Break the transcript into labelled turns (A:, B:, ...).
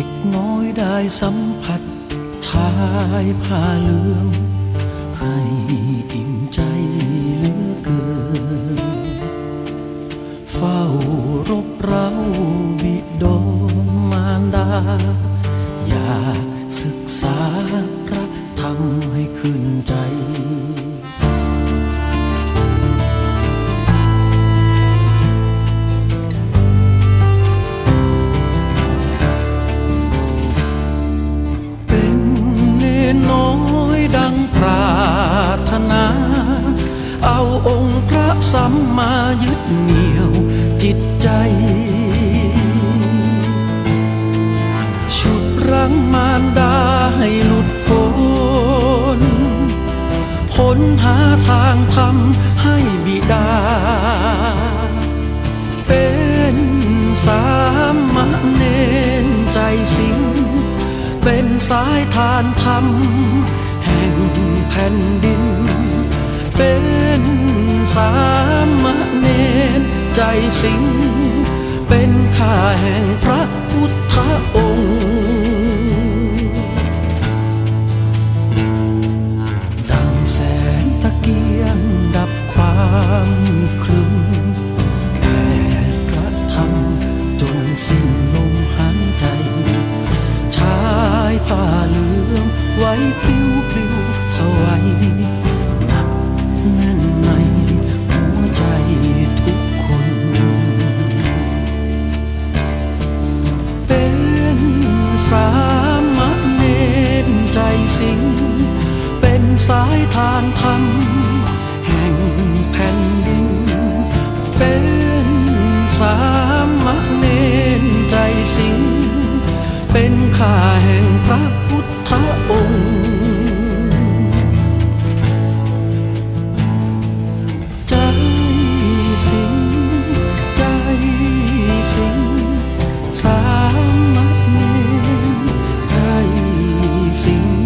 A: ็กน้อยได้สัมผัสชายผ้าเหลือง ให้อิ่มใจเหลือเกิน เฝ้ารบเร้าบิดมมารดา อยากศึกษาพระธรรมให้ขึ้นใจ น้อยดังปรารถนา เอาองค์พระสัมมายึดเหนี่ยวจิตใจฉุดรังมารดาให้หลุดพ้นค้นหาทางทำให้บิดา เป็นสายทานธรรมแห่งแผ่นดิน เป็นสามเณรใจสิง เป็นข้าแห่งพระพุทธองค์ดังแสงตะเกียงดับความ พลิ้วพลิ้วสวัยหนักแน่นในหัวใจทุกคน เป็นสามเณรใจสิง เป็นสายทานธรรมแห่งแผ่นดิน เป็นสามเณรใจสิง เป็นข้าแห่งพระพุทธ Mắt nhìn.